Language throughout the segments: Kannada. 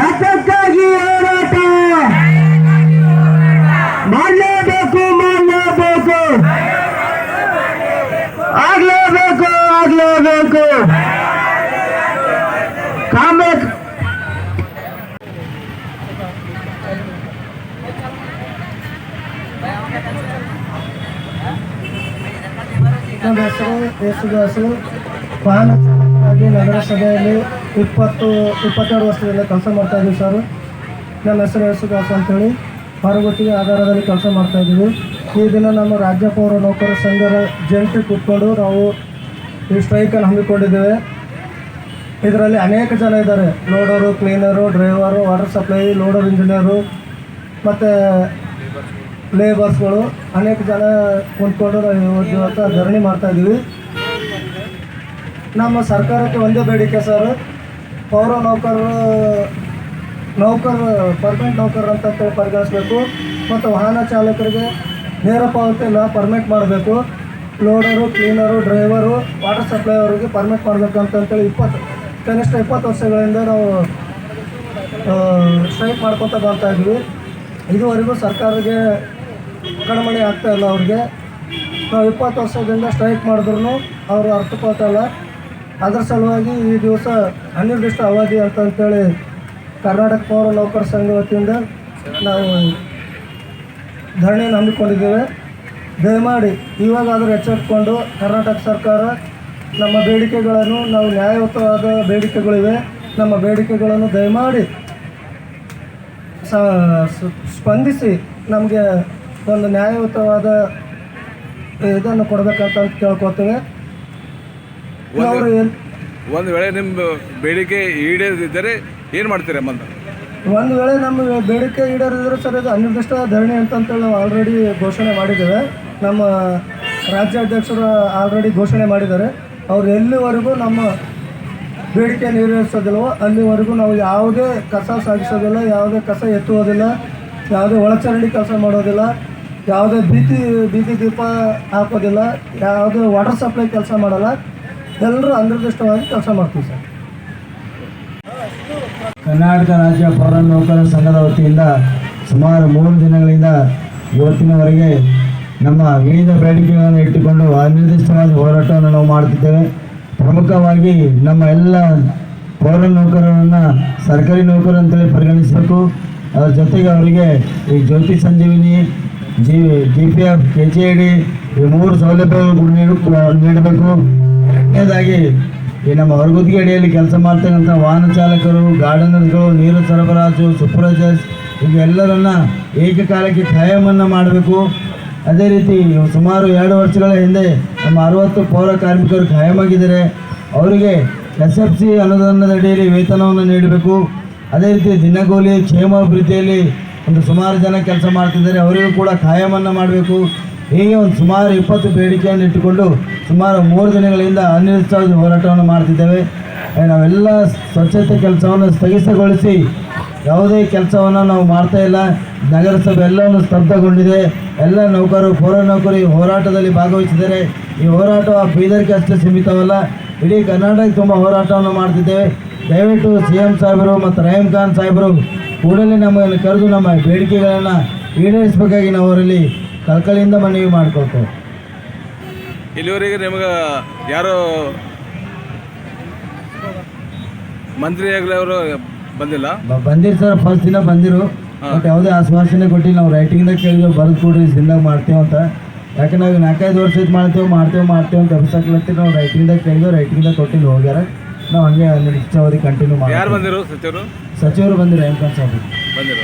ಯಾತಕ್ಕಾಗಿ ಹೋರಾಟ ಮಾಡಲೇಬೇಕು ಮಾಡಲೇಬೇಕು ಆಗ್ಲೇಬೇಕು ಆಗ್ಲೇಬೇಕು ಕಾಂಬೇಕು ನಮ್ಮ ಹೆಸರು ಯೇಸುದಾಸು ವಾಹನ ಚಾಲಕರಾಗಿ ನಗರಸಭೆಯಲ್ಲಿ ಇಪ್ಪತ್ತು ಇಪ್ಪತ್ತೆರಡು ವರ್ಷದಿಂದ ಕೆಲಸ ಮಾಡ್ತಾ ಇದ್ದೀವಿ ಸರ್. ನನ್ನ ಹೆಸರು ಯೇಸುದಾಸ್ ಅಂತೇಳಿ. ಹೊರಗುತ್ತಿಗೆ ಆಧಾರದಲ್ಲಿ ಕೆಲಸ ಮಾಡ್ತಾ ಇದ್ದೀವಿ. ಈ ದಿನ ನಮ್ಮ ರಾಜ್ಯ ಪೌರ ನೌಕರ ಸಂಘದ ಜಂಟಿ ಕೂತ್ಕೊಂಡು ನಾವು ಈ ಸ್ಟ್ರೈಕನ್ನು ಹಮ್ಮಿಕೊಂಡಿದ್ದೇವೆ. ಇದರಲ್ಲಿ ಅನೇಕ ಜನ ಇದ್ದಾರೆ. Loader cleaner driver water supply loader engineer ಮತ್ತು ಲೇಬರ್ಸ್ಗಳು ಅನೇಕ ಜನ ಕುಂತ್ಕೊಂಡು ನಾವು ಇವತ್ತು ಧರಣಿ ಮಾಡ್ತಾ ಇದ್ದೀವಿ. ನಮ್ಮ ಸರ್ಕಾರಕ್ಕೆ ಒಂದೇ ಬೇಡಿಕೆ ಸರ್. ಪೌರ ನೌಕರರು, ನೌಕರ ಪರ್ಮನೆಂಟ್ ನೌಕರರು ಅಂತ ಹೇಳಿ ಪರಿಗಣಿಸಬೇಕು. ಮತ್ತು ವಾಹನ ಚಾಲಕರಿಗೆ ನೇರ ಪಾವತಿನ ಪರ್ಮಿಟ್ ಮಾಡಬೇಕು. Loader cleaner driver water supply ಅವರಿಗೆ ಪರ್ಮಿಟ್ ಮಾಡಬೇಕು ಅಂತಂತೇಳಿ ಇಪ್ಪತ್ತು, ಕನಿಷ್ಠ ಇಪ್ಪತ್ತು ವರ್ಷಗಳಿಂದ ನಾವು ಸ್ಟ್ರೈಕ್ ಮಾಡ್ಕೊತ ಬರ್ತಾ ಇದ್ವಿ. ಇದುವರೆಗೂ ಸರ್ಕಾರಿಗೆ ಕಡಿಮೆ ಆಗ್ತಾ ಇಲ್ಲ ಅವ್ರಿಗೆ. ನಾವು ಇಪ್ಪತ್ತು ವರ್ಷದಿಂದ ಸ್ಟ್ರೈಕ್ ಮಾಡಿದ್ರು ಅವರು ಅರ್ಥಕ್ಕೆ ಇಲ್ಲ ಅದ್ರ ಸಲುವಾಗಿ ಈ ದಿವಸ ಅನಿರ್ದಿಷ್ಟ ಅವಧಿ ಅಂತ ಅಂತೇಳಿ ಕರ್ನಾಟಕ ಪೌರ ನೌಕರ ಸಂಘ ವತಿಯಿಂದ ನಾವು ಧರಣಿಯನ್ನು ಹಮ್ಮಿಕೊಂಡಿದ್ದೇವೆ ದಯಮಾಡಿ ಇವಾಗಾದರೂ ಎಚ್ಚೆತ್ತುಕೊಂಡು ಕರ್ನಾಟಕ ಸರ್ಕಾರ ನಮ್ಮ ಬೇಡಿಕೆಗಳನ್ನು, ನಾವು ನ್ಯಾಯಯುತವಾದ ಬೇಡಿಕೆಗಳಿವೆ. ನಮ್ಮ ಬೇಡಿಕೆಗಳನ್ನು ದಯಮಾಡಿ ಸ್ಪಂದಿಸಿ ನಮಗೆ ಒಂದು ನ್ಯಾಯಯುತವಾದ ಇದನ್ನು ಕೊಡಬೇಕಂತ ಕೇಳ್ಕೊತೇವೆ ಅವರು ಒಂದು ವೇಳೆ ನಿಮ್ಮ ಬೇಡಿಕೆ ಈಡೇರಿದ್ದರೆ ಏನು ಮಾಡ್ತೀರಾ ಮಂದ ಒಂದು ವೇಳೆ ನಮ್ಮ ಬೇಡಿಕೆ ಈಡೇರಿದ್ರೆ ಸರ್ ಅದು ಅನಿರ್ದಿಷ್ಟ ಧರಣಿ ಅಂತಂತೇಳಿ ನಾವು ಆಲ್ರೆಡಿ ಘೋಷಣೆ ಮಾಡಿದ್ದೇವೆ. ನಮ್ಮ ರಾಜ್ಯಾಧ್ಯಕ್ಷರು ಆಲ್ರೆಡಿ ಘೋಷಣೆ ಮಾಡಿದ್ದಾರೆ. ಅವ್ರು ಎಲ್ಲಿವರೆಗೂ ನಮ್ಮ ಬೇಡಿಕೆ ಈಡೇರಿಸೋದಿಲ್ವೋ ಅಲ್ಲಿವರೆಗೂ ನಾವು ಯಾವುದೇ ಕಸ ಸಾಗಿಸೋದಿಲ್ಲ ಯಾವುದೇ ಕಸ ಎತ್ತುವುದಿಲ್ಲ ಯಾವುದೇ ಒಳಚರಂಡಿ ಕೆಲಸ ಮಾಡೋದಿಲ್ಲ ಯಾವುದೇ ಬೀದಿ ಬೀದಿ ದೀಪ ಹಾಕೋದಿಲ್ಲ ಯಾವುದೇ ವಾಟರ್ ಸಪ್ಲೈ ಕೆಲಸ ಮಾಡಲ್ಲ. ಎಲ್ಲರೂ ಅನಿರ್ದಿಷ್ಟವಾಗಿ ಕೆಲಸ ಮಾಡ್ತೀವಿ ಸರ್. ಕರ್ನಾಟಕ ರಾಜ್ಯ ಪೌರ ನೌಕರರ ಸಂಘದ ವತಿಯಿಂದ ಸುಮಾರು ಮೂರು ದಿನಗಳಿಂದ ಇವತ್ತಿನವರೆಗೆ ನಮ್ಮ ವಿವಿಧ ಬೇಡಿಕೆಗಳನ್ನು ಇಟ್ಟುಕೊಂಡು ಅನಿರ್ದಿಷ್ಟವಾದ ಹೋರಾಟವನ್ನು ನಾವು ಮಾಡುತ್ತಿದ್ದೇವೆ. ಪ್ರಮುಖವಾಗಿ ನಮ್ಮ ಎಲ್ಲ ಪೌರ ನೌಕರರನ್ನು ಸರ್ಕಾರಿ ನೌಕರರು ಅಂತೇಳಿ ಪರಿಗಣಿಸಬೇಕು. ಅದರ ಜೊತೆಗೆ ಅವರಿಗೆ ಈ Jyothi Sanjeevini, G G P F K G I D ಈ ಮೂರು ಸೌಲಭ್ಯಗಳು ನೀಡು ನೀಡಬೇಕು. ಎರಡನೇದಾಗಿ ಈ ನಮ್ಮ ಹೊರಗುತ್ತಿಗೆ ಅಡಿಯಲ್ಲಿ ಕೆಲಸ ಮಾಡ್ತಕ್ಕಂಥ ವಾಹನ ಚಾಲಕರು, ಗಾರ್ಡನರ್ಸ್ಗಳು, ನೀರು ಸರಬರಾಜು, ಸೂಪರ್ವೈಸರ್ಸ್, ಈಗ ಎಲ್ಲರನ್ನ ಏಕಕಾಲಕ್ಕೆ ಖಾಯಮನ್ನು ಮಾಡಬೇಕು. ಅದೇ ರೀತಿ ಸುಮಾರು ಎರಡು ವರ್ಷಗಳ ಹಿಂದೆ ನಮ್ಮ ಅರವತ್ತು ಪೌರ ಕಾರ್ಮಿಕರು ಖಾಯಮಾಗಿದ್ದಾರೆ. ಅವರಿಗೆ ಎಸ್ ಎಫ್ ಸಿ ಅನುದಾನದ ಅಡಿಯಲ್ಲಿ ವೇತನವನ್ನು ನೀಡಬೇಕು. ಅದೇ ರೀತಿ ದಿನಗೂಲಿ ಕ್ಷೇಮಾಭಿವೃದ್ಧಿಯಲ್ಲಿ ಒಂದು ಸುಮಾರು ಜನ ಕೆಲಸ ಮಾಡ್ತಿದ್ದಾರೆ. ಅವರಿಗೂ ಕೂಡ ಖಾಯಮನ್ನು ಮಾಡಬೇಕು. ಹೀಗೆ ಒಂದು ಸುಮಾರು ಇಪ್ಪತ್ತು ಬೇಡಿಕೆಯನ್ನು ಇಟ್ಟುಕೊಂಡು ಸುಮಾರು ಮೂರು ದಿನಗಳಿಂದ ಅನಿರ್ದಿಷ್ಟವಾದ ಹೋರಾಟವನ್ನು ಮಾಡ್ತಿದ್ದೇವೆ. ನಾವೆಲ್ಲ ಸ್ವಚ್ಛತೆ ಕೆಲಸವನ್ನು ಸ್ಥಗಿತಗೊಳಿಸಿ ಯಾವುದೇ ಕೆಲಸವನ್ನು ನಾವು ಮಾಡ್ತಾ ಇಲ್ಲ. ನಗರಸಭೆ ಎಲ್ಲವನ್ನು ಸ್ತಬ್ಧಗೊಂಡಿದೆ. ಎಲ್ಲ ನೌಕರರು ಪೌರ ನೌಕರಿ ಹೋರಾಟದಲ್ಲಿ ಭಾಗವಹಿಸಿದ್ದಾರೆ. ಈ ಹೋರಾಟ ಬೀದರ್ಗೆ ಅಷ್ಟೇ ಸೀಮಿತವಲ್ಲ, ಇಡೀ ಕರ್ನಾಟಕ ತುಂಬ ಹೋರಾಟವನ್ನು ಮಾಡ್ತಿದ್ದೇವೆ. ದಯವಿಟ್ಟು ಸಿ ಎಂ ಸಾಹೇಬರು ಮತ್ತು ರಹೀಂ ಖಾನ್ ಸಾಹೇಬರು ಕೂಡಲೇ ನಮ್ಮನ್ನು ಕರೆದು ನಮ್ಮ ಬೇಡಿಕೆಗಳನ್ನು ಈಡೇರಿಸಬೇಕಾಗಿ ನಾವು ಅವರಲ್ಲಿ ಕಳಕಳಿಯಿಂದ ಮನವಿ ಮಾಡ್ಕೊಳ್ತೇವೆ ಇಲ್ಲಿವರೆಗೆ ನಿಮಗೆ ಯಾರು ಮಂತ್ರಿ ಆಗಲಿ ಅವರು ಬಂದಿಲ್ಲ? ಬಂದಿರು ಸರ್ ಫಸ್ಟ್ ದಿನ ಬಂದಿರು. ಬಟ್ ಯಾವುದೇ ಆಶ್ವಾಸನೆ ಕೊಟ್ಟಿಲ್ಲ ನಾವು ರೈಟಿಂಗ್ದಾಗ ಕೇಳಿದ್ವಿ ಬರೆದು ಕೊಡ್ರಿ ಸಿಂದಾಗ ಮಾಡ್ತೇವೆ ಅಂತ. ಯಾಕೆ ನಾವು ನಾಲ್ಕೈದು ವರ್ಷ ಇದು ಮಾಡ್ತೇವೆ ಮಾಡ್ತೇವೆ ಮಾಡ್ತೇವೆ ಅಂತ ಎಬ್ಸಕ್ಲತ್ತಿ ನಾವು ರೈಟಿಂಗ್ದಾಗ ಕೇಳಿದ್ವಿ ರೈಟಿಂಗ್ದಾಗ ಕೊಟ್ಟಿಲ್ಲ ಹೋಗ್ಯಾರ. ನಾವು ಹಂಗೆ ಅವಧಿ ಕಂಟಿನ್ಯೂ ಯಾರು ಮಾಡಿ ಬಂದಿರು ಸಚಿವರು? ಸಚಿವರು ಬಂದಿರು ಹೆಂಗೆ ಬಂದಿರು.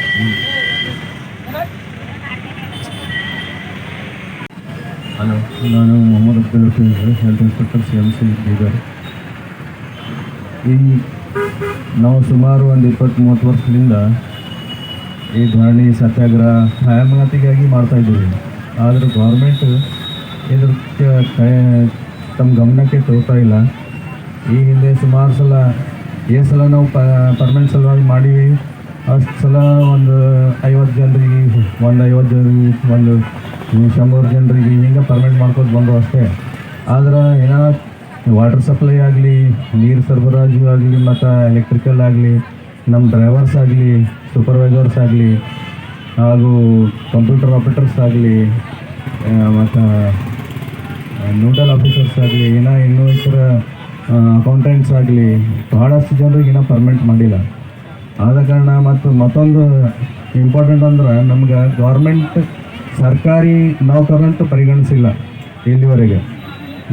ಹಲೋ, ನಾನು Mohammed Abdul Hafeez health inspector C M C Bidar. ಈ ನಾವು ಸುಮಾರು ಒಂದು ಇಪ್ಪತ್ತು ಮೂವತ್ತು ವರ್ಷದಿಂದ ಈ ಧರಣಿ, ಸತ್ಯಾಗ್ರಹ ನ್ಯಾಯಮಾತಿಗಾಗಿ ಮಾಡ್ತಾ ಇದ್ದೀವಿ. ಆದರೆ ಗೌರ್ಮೆಂಟ್ ಇದ್ರ ತಮ್ಮ ಗಮನಕ್ಕೆ ತೋರ್ತಾ ಇಲ್ಲ. ಈ ಹಿಂದೆ ಸುಮಾರು ಸಲ ಏ ಸಲ ನಾವು ಪರ್ಮನೆಂಟ್ ಸಲುವಾಗಿ ಮಾಡೀವಿ. ಅಷ್ಟು ಸಲ ಒಂದು ಐವತ್ತು ಜನರಿಗೆ, ಒಂದು ಐವತ್ತು ಜನರಿಗೆ ಒಂದು ಶಂಬರ್ ಜನರಿಗೆ ಹಿಂಗೆ ಪರ್ಮಿಟ್ ಮಾಡ್ಕೊಂಡು ಬಂದು ಅಷ್ಟೇ. ಆದ್ರೆ ಏನೋ ವಾಟರ್ ಸಪ್ಲೈ ಆಗಲಿ, ನೀರು ಸರಬರಾಜು ಆಗಲಿ, ಮತ್ತು ಎಲೆಕ್ಟ್ರಿಕಲ್ ಆಗಲಿ ನಮ್ಮ ಡ್ರೈವರ್ಸ್ ಆಗಲಿ ಸೂಪರ್ವೈಸರ್ಸ್ ಆಗಲಿ, ಹಾಗೂ ಕಂಪ್ಯೂಟರ್ ಆಪ್ರೇಟರ್ಸ್ ಆಗಲಿ ಮತ್ತು ನೋಡಲ್ ಆಫೀಸರ್ಸ್ ಆಗಲಿ, ಏನೋ ಇನ್ನೂ ಇತರ ಅಕೌಂಟೆಂಟ್ಸ್ ಆಗಲಿ, ಬಹಳಷ್ಟು ಜನರಿಗೆ ಏನೋ ಪರ್ಮನೆಂಟ್ ಮಾಡಿಲ್ಲ. ಆದ ಕಾರಣ ಮತ್ತು ಮತ್ತೊಂದು ಇಂಪಾರ್ಟೆಂಟ್ ಅಂದ್ರೆ ನಮ್ಗೆ ಗೌರ್ಮೆಂಟ್ ಸರ್ಕಾರಿ ನೌಕರಂತೂ ಪರಿಗಣಿಸಿಲ್ಲ ಇಲ್ಲಿವರೆಗೆ.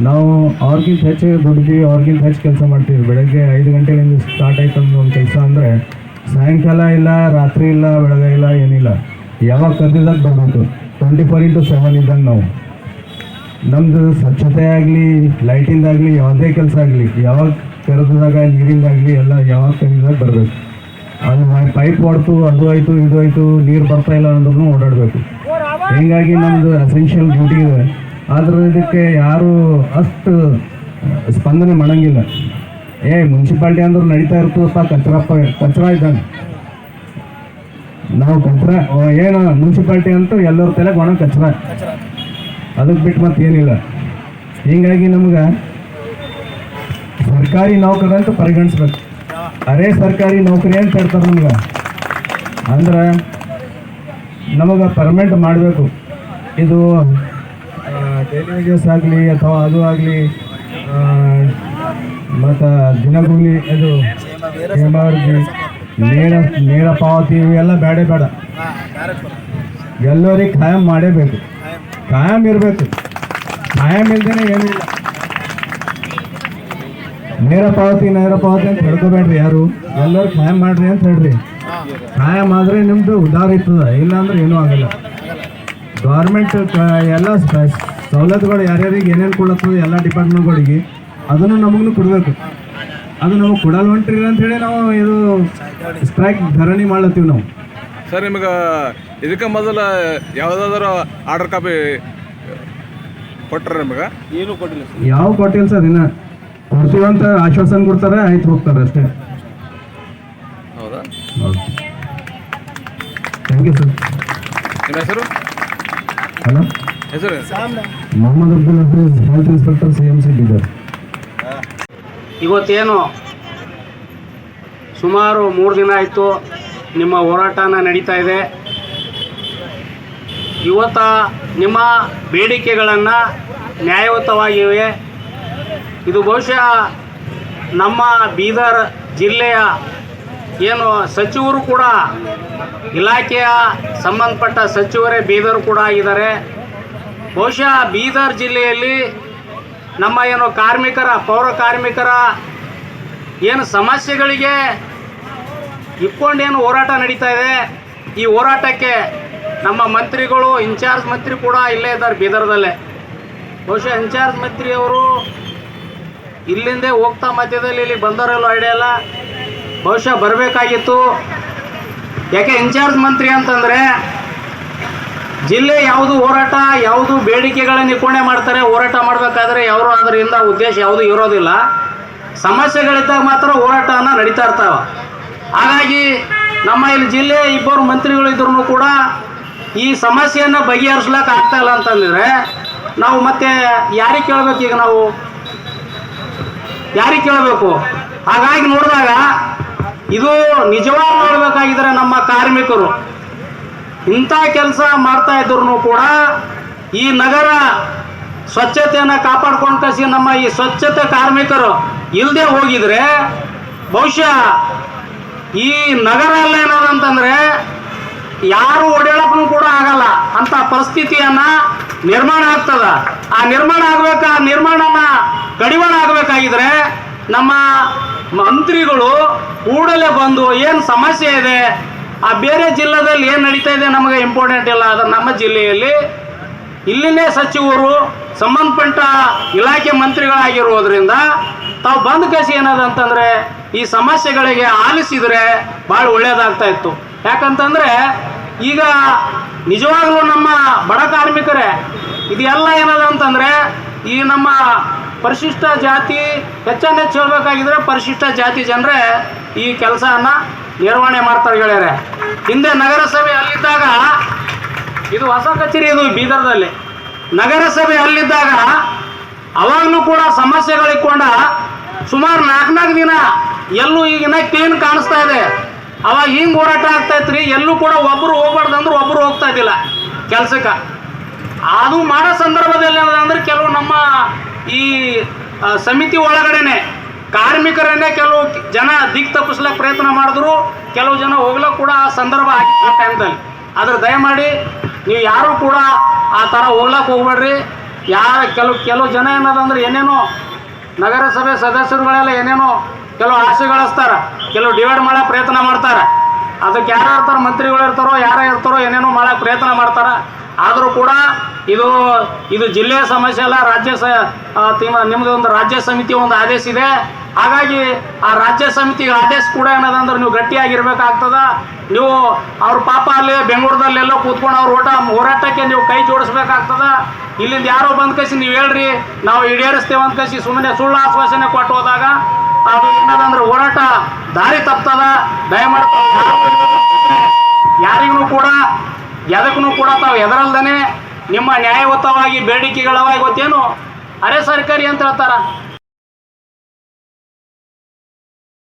ನಾವು ಅವ್ರಿಗಿಂತ ಹೆಚ್ಚು ದುಡ್ದು ಅವ್ರಿಗಿಂತ ಹೆಚ್ಚು ಕೆಲಸ ಮಾಡ್ತೀವಿ. ಬೆಳಗ್ಗೆ ಐದು ಗಂಟೆಯಿಂದ ಸ್ಟಾರ್ಟ್ ಆಯ್ತು ಅಂದ್ರೆ ಒಂದು ಕೆಲಸ ಅಂದರೆ ಸಾಯಂಕಾಲ ಇಲ್ಲ, ರಾತ್ರಿ ಇಲ್ಲ, ಬೆಳಗ್ಗೆ ಇಲ್ಲ, ಏನಿಲ್ಲ. ಯಾವಾಗ ಕರೆದಿದ್ದಾಗ ಬಂದ್ಬಿಟ್ಟು ಟ್ವೆಂಟಿ ಫೋರ್ ಇಂಟು ಸೆವೆನ್ ಇದ್ದಂಗೆ ನಾವು. ನಮ್ಮದು ಸ್ವಚ್ಛತೆ ಆಗಲಿ ಲೈಟಿಂದಾಗಲಿ ಯಾವುದೇ ಕೆಲಸ ಆಗಲಿ, ಯಾವಾಗ ಕರೆದಾಗ ನೀರಿಂದಾಗಲಿ ಎಲ್ಲ ಯಾವಾಗ ಕದ್ದಿದಾಗ ಬರಬೇಕು. ಅದು ಪೈಪ್ ಹೊಡ್ತು ಅದು ಆಯಿತು ಇದು ಆಯಿತು ನೀರು ಬರ್ತಾ ಇಲ್ಲ ಅಂದ್ರೂ ಓಡಾಡಬೇಕು. ಹೀಗಾಗಿ ನಮ್ದು ಅಸೆನ್ಷಿಯಲ್ ಡ್ಯೂಟಿ ಇದೆ. ಆದ್ರೆ ಇದಕ್ಕೆ ಯಾರು ಅಷ್ಟು ಸ್ಪಂದನೆ ಮಾಡಂಗಿಲ್ಲ. ಏ, ಮುನ್ಸಿಪಾಲ್ಟಿ ಅಂದ್ರೆ ನಡೀತಾ ಇರ್ತದಪ್ಪ ಕಚ್ರಪ್ಪ, ಕಚ್ರ ಇದ್ದಾನೆ. ನಾವು ಕಚ್ರ ಏನು ಮುನ್ಸಿಪಾಲ್ಟಿ ಅಂತೂ ಎಲ್ಲರ ತಲೆ ಒಣ ಕಚ್ರ. ಅದಕ್ಕೆ ಬಿಟ್ಟು ಮತ್ತೆ ಏನಿಲ್ಲ ಹೀಗಾಗಿ ನಮ್ಗೆ ಸರ್ಕಾರಿ ನೌಕರ ಅಂತ ಪರಿಗಣಿಸ್ಬೇಕು. ಅರೇ ಸರ್ಕಾರಿ ನೌಕರಿ ಅಂತ ಹೇಳ್ತಾರೆ ನಮ್ಗೆ. ಅಂದ್ರೆ ನಮಗೆ ಪರ್ಮನೆಂಟ್ ಮಾಡಬೇಕು. ಇದು ಡೈಲಿ ವೇಜಸ್ ಆಗಲಿ ಅಥವಾ ಅದು ಆಗಲಿ ಮತ್ತು ದಿನಗೂಲಿ ಇದು ನೇರ ನೇರ ಪಾವತಿ ಇವೆಲ್ಲ ಬೇಡೇ ಬೇಡ ಎಲ್ಲರಿಗೆ ಖಾಯಂ ಮಾಡೇಬೇಕು. ಖಾಯಂ ಇರಬೇಕು. ಖಾಯಂ ಇಲ್ದೇನೆ ಏನಿಲ್ಲ. ನೇರ ಪಾವತಿ ನೇರ ಪಾವತಿ ಅಂತ ಹೇಳ್ಕೋಬೇಡ್ರಿ ಯಾರು. ಎಲ್ಲರೂ ಖಾಯಂ ಮಾಡ್ರಿ ಅಂತ ಹೇಳ್ರಿ. ಖಾಯಂ ಮಾಡಿದ್ರೆ ನಿಮ್ದು ಉದಾರ ಇರ್ತದ ಇಲ್ಲಾಂದ್ರೆ ಏನೂ ಆಗಲ್ಲ. ಗೌರ್ಮೆಂಟ್ ಎಲ್ಲ ಸ- ಸವಲತ್ತುಗಳು ಯಾರ್ಯಾರಿಗೆ ಏನೇನು ಕೊಡತ್ತದ ಎಲ್ಲ ಡಿಪಾರ್ಟ್ಮೆಂಟ್ಗಳಿಗೆ ಅದನ್ನು ನಮಗೂ ಕೊಡಬೇಕು. ಅದು ನಮಗೆ ಕೊಡಲ್ಲ ಹೊಂಟ್ರಿ ಅಂತ ಹೇಳಿ ನಾವು ಇದು ಸ್ಟ್ರೈಕ್ ಧರಣಿ ಮಾಡ್ಲತ್ತೀವಿ ನಾವು. ಸರ್ ನಿಮಗೆ ಇದಕ್ಕೆ ಮೊದಲು ಯಾವುದಾದ್ರೂ ಆರ್ಡರ್ ಕಾಪಿ ಕೊಟ್ಟರೆ ನಿಮಗೆ? ಯಾವ ಕೊಟ್ಟಿಲ್ಲ ಸರ್ ಇನ್ನ ಕೊಡ್ತೀವಂತ ಆಶ್ವಾಸನೆ ಕೊಡ್ತಾರೆ ಆಯ್ತು ಹೋಗ್ತಾರೆ ಅಷ್ಟೇ. ಥ್ಯಾಂಕ್ ಯು ಸರ್ ನಿಮ್ಮ ಹೆಸರು? ಹಲೋ ಹೆಸರು? Mohammed Abdul Hafeez health inspector C M C Bidar ಇವತ್ತೇನು ಸುಮಾರು ಮೂರು ದಿನ ಆಯಿತು ನಿಮ್ಮ ಹೋರಾಟನ ನಡೀತಾ ಇದೆ. ಇವತ್ತ ನಿಮ್ಮ ಬೇಡಿಕೆಗಳನ್ನು ನ್ಯಾಯಯುತವಾಗಿವೆ. ಇದು ಬಹುಶಃ ನಮ್ಮ ಬೀದರ್ ಜಿಲ್ಲೆಯ ಏನು ಸಚಿವರು ಕೂಡ ಇಲಾಖೆಯ ಸಂಬಂಧಪಟ್ಟ ಸಚಿವರೇ ಬೀದರ್ ಕೂಡ ಆಗಿದ್ದಾರೆ. ಬಹುಶಃ ಬೀದರ್ ಜಿಲ್ಲೆಯಲ್ಲಿ ನಮ್ಮ ಏನು ಕಾರ್ಮಿಕರ, ಪೌರ ಕಾರ್ಮಿಕರ ಏನು ಸಮಸ್ಯೆಗಳಿಗೆ ಇಟ್ಕೊಂಡೇನು ಹೋರಾಟ ನಡೀತಾ ಇದೆ. ಈ ಹೋರಾಟಕ್ಕೆ ನಮ್ಮ ಮಂತ್ರಿಗಳು, ಇನ್ಚಾರ್ಜ್ ಮಂತ್ರಿ ಕೂಡ ಇಲ್ಲೇ ಇದ್ದಾರೆ ಬೀದರ್ದಲ್ಲೇ. ಬಹುಶಃ ಇನ್ಚಾರ್ಜ್ ಮಂತ್ರಿಯವರು ಇಲ್ಲಿಂದೇ ಹೋಗ್ತಾ ಮಧ್ಯದಲ್ಲಿ ಇಲ್ಲಿ ಬಂದವರೆಲ್ಲ ಐಡಿಯಲ್ಲ ಬಹುಶಃ ಬರಬೇಕಾಗಿತ್ತು. ಯಾಕೆ ಇನ್ಚಾರ್ಜ್ ಮಂತ್ರಿ ಅಂತಂದರೆ ಜಿಲ್ಲೆ ಯಾವುದು ಹೋರಾಟ, ಯಾವುದು ಬೇಡಿಕೆಗಳನ್ನು ನಿಪುಣೆ ಮಾಡ್ತಾರೆ, ಹೋರಾಟ ಮಾಡಬೇಕಾದ್ರೆ ಯಾರು ಅದರಿಂದ ಉದ್ದೇಶ ಯಾವುದು ಇರೋದಿಲ್ಲ. ಸಮಸ್ಯೆಗಳಿದ್ದಾಗ ಮಾತ್ರ ಹೋರಾಟನ ನಡೀತಾ ಇರ್ತಾವೆ. ಹಾಗಾಗಿ ನಮ್ಮ ಇಲ್ಲಿ ಜಿಲ್ಲೆ ಇಬ್ಬರು ಮಂತ್ರಿಗಳಿದ್ರು ಕೂಡ ಈ ಸಮಸ್ಯೆಯನ್ನು ಬಗೆಹರಿಸ್ಲಕ್ಕೆ ಆಗ್ತಾ ಇಲ್ಲ ಅಂತಂದರೆ ನಾವು ಮತ್ತೆ ಯಾರಿಗೆ ಕೇಳಬೇಕು ಈಗ ನಾವು? ಯಾರಿಗೆ ಕೇಳಬೇಕು? ಹಾಗಾಗಿ ನೋಡಿದಾಗ ಇದು ನಿಜವಾಗಿ ನೋಡ್ಬೇಕಾಗಿದ್ರೆ ನಮ್ಮ ಕಾರ್ಮಿಕರು. ಇಂಥ ಕೆಲಸ ಮಾಡ್ತಾ ಇದ್ರು ಕೂಡ ಈ ನಗರ ಸ್ವಚ್ಛತೆಯನ್ನು ಕಾಪಾಡ್ಕೊಂಡು ಕಸಿ ನಮ್ಮ ಈ ಸ್ವಚ್ಛತೆ ಕಾರ್ಮಿಕರು ಇಲ್ಲದೆ ಹೋಗಿದ್ರೆ ಬಹುಶಃ ಈ ನಗರ ಎಲ್ಲ ಯಾರು ಓಡಾಡಕ್ಕೂ ಕೂಡ ಆಗಲ್ಲ. ಅಂತ ಪರಿಸ್ಥಿತಿಯನ್ನ ನಿರ್ಮಾಣ ಆಗ್ತದ. ಆ ನಿರ್ಮಾಣ ಆಗ್ಬೇಕು ಆ ನಿರ್ಮಾಣನ ಕಡಿವಾಣ ಆಗ್ಬೇಕಾಗಿದ್ರೆ ನಮ್ಮ ಮಂತ್ರಿಗಳು ಕೂಡಲೇ ಬಂದು ಏನು ಸಮಸ್ಯೆ ಇದೆ? ಆ ಬೇರೆ ಜಿಲ್ಲೆದಲ್ಲಿ ಏನು ನಡೀತಾ ಇದೆ ನಮಗೆ ಇಂಪಾರ್ಟೆಂಟ್ ಇಲ್ಲ ಅದು ನಮ್ಮ ಜಿಲ್ಲೆಯಲ್ಲಿ. ಇಲ್ಲಿನೇ ಸಚಿವರು ಸಂಬಂಧಪಟ್ಟ ಇಲಾಖೆ ಮಂತ್ರಿಗಳಾಗಿರುವುದರಿಂದ ತಾವು ಬಂದ ಕಸಿ ಏನದಂತಂದರೆ ಈ ಸಮಸ್ಯೆಗಳಿಗೆ ಆಲಿಸಿದರೆ ಭಾಳ ಒಳ್ಳೆಯದಾಗ್ತಾ ಇತ್ತು. ಯಾಕಂತಂದರೆ ಈಗ ನಿಜವಾಗ್ಲೂ ನಮ್ಮ ಬಡ ಕಾರ್ಮಿಕರೇ, ಇದೆಲ್ಲ ಏನದ ಅಂತಂದರೆ ಈ ನಮ್ಮ ಪರಿಶಿಷ್ಟ ಜಾತಿ ಹೆಚ್ಚನ್ನು ಹೆಚ್ಚು ಹೇಳ್ಬೇಕಾಗಿದ್ರೆ ಪರಿಶಿಷ್ಟ ಜಾತಿ ಜನರೇ ಈ ಕೆಲಸವನ್ನು ನಿರ್ವಹಣೆ ಮಾಡ್ತಾರೆ ಗೆಳೆಯರೆ. ಹಿಂದೆ ನಗರಸಭೆ ಅಲ್ಲಿದ್ದಾಗ, ಇದು ಹೊಸ ಕಚೇರಿ ಇದು ಬೀದರ್ದಲ್ಲಿ. ನಗರಸಭೆ ಅಲ್ಲಿದ್ದಾಗ, ಅವಾಗಲೂ ಕೂಡ ಸಮಸ್ಯೆಗಳಿಕೊಂಡ ಸುಮಾರು ನಾಲ್ಕು ನಾಲ್ಕು ದಿನ ಎಲ್ಲೂ ಈಗಿನ ಕ್ಲೀನ್ ಕಾಣಿಸ್ತಾ ಇದೆ. ಅವಾಗ ಹಿಂಗೆ ಹೋರಾಟ ಆಗ್ತಾ ರೀ ಎಲ್ಲೂ ಕೂಡ ಒಬ್ಬರು ಹೋಗ್ಬಾರ್ದು ಅಂದ್ರೆ ಒಬ್ಬರು ಹೋಗ್ತಾ ಇದ್ದಿಲ್ಲ ಕೆಲಸಕ್ಕೆ. ಅದು ಮಾಡೋ ಸಂದರ್ಭದಲ್ಲಿ ಏನಂದ್ರೆ ಕೆಲವು ನಮ್ಮ ಈ ಸಮಿತಿ ಒಳಗಡೆನೆ ಕಾರ್ಮಿಕರನ್ನೇ ಕೆಲವು ಜನ ದಿಕ್ ತಪ್ಪಿಸ್ಲಿಕ್ಕೆ ಪ್ರಯತ್ನ ಮಾಡಿದ್ರು, ಕೆಲವು ಜನ ಹೋಗ್ಲಕ್ಕೆ ಕೂಡ ಆ ಸಂದರ್ಭ ಆಗಿತ್ತು ಟೈಮ್ದಲ್ಲಿ ಆದ್ರೆ ದಯಮಾಡಿ ನೀವು ಯಾರು ಕೂಡ ಆ ಥರ ಹೋಗ್ಲಕ್ಕೆ ಹೋಗ್ಬೇಡ್ರಿ. ಯಾರ ಕೆಲವು ಕೆಲವು ಜನ ಏನದಂದ್ರೆ ಏನೇನೋ ನಗರಸಭೆ ಸದಸ್ಯರುಗಳೆಲ್ಲ ಏನೇನೋ ಕೆಲವು ಆಸೆಗಳಿಸ್ತಾರೆ ಕೆಲವು ಡಿವೈಡ್ ಮಾಡೋ ಪ್ರಯತ್ನ ಮಾಡ್ತಾರೆ. ಅದಕ್ಕೆ ಯಾರು ಇರ್ತಾರೋ ಮಂತ್ರಿಗಳು ಇರ್ತಾರೋ, ಯಾರೇ ಇರ್ತಾರೋ ಏನೇನೋ ಮಾಡೋಕೆ ಪ್ರಯತ್ನ ಮಾಡ್ತಾರ ಆದರೂ ಕೂಡ ಇದು ಇದು ಜಿಲ್ಲೆಯ ಸಮಸ್ಯೆ ಅಲ್ಲ, ರಾಜ್ಯ ಸ ನಿಮ್ಮದು ಒಂದು ರಾಜ್ಯ ಸಮಿತಿ ಒಂದು ಆದೇಶ ಇದೆ. ಹಾಗಾಗಿ ಆ ರಾಜ್ಯ ಸಮಿತಿ ಆದೇಶ ಕೂಡ ಏನದಂದ್ರೆ ನೀವು ಗಟ್ಟಿಯಾಗಿರ್ಬೇಕಾಗ್ತದ. ನೀವು ಅವ್ರ ಪಾಪ ಅಲ್ಲಿ ಬೆಂಗಳೂರದಲ್ಲೆಲ್ಲೋ ಕೂತ್ಕೊಂಡು ಅವ್ರ ಓಟ, ಹೋರಾಟಕ್ಕೆ ನೀವು ಕೈ ಜೋಡಿಸ್ಬೇಕಾಗ್ತದ. ಇಲ್ಲಿಂದ ಯಾರೋ ಬಂದ್ ಕಸಿ, ನೀವು ಹೇಳ್ರಿ, ನಾವು ಈಡೇರಿಸ್ತೇವೆ ಅಂತ ಕಸಿ ಸುಮ್ಮನೆ ಸುಳ್ಳು ಆಶ್ವಾಸನೆ ಕೊಟ್ಟು ಹೋದಾಗ ಅದು ಏನದಂದ್ರೆ ಹೋರಾಟ ದಾರಿ ತಪ್ತದ. ದಯಮಾಡಿ ತಾವು ಯಾರಿಗೂ ಕೂಡ ಎದಕ್ಕೂ ಕೂಡ ತಾವು ಎದರಲ್ದೇ ನಿಮ್ಮ ನ್ಯಾಯಯುತವಾಗಿ ಬೇಡಿಕೆಗಳವಾಗಿ ಗೊತ್ತೇನು? ಅರೆ ಸರ್ಕಾರಿ ಅಂತ ಹೇಳ್ತಾರ.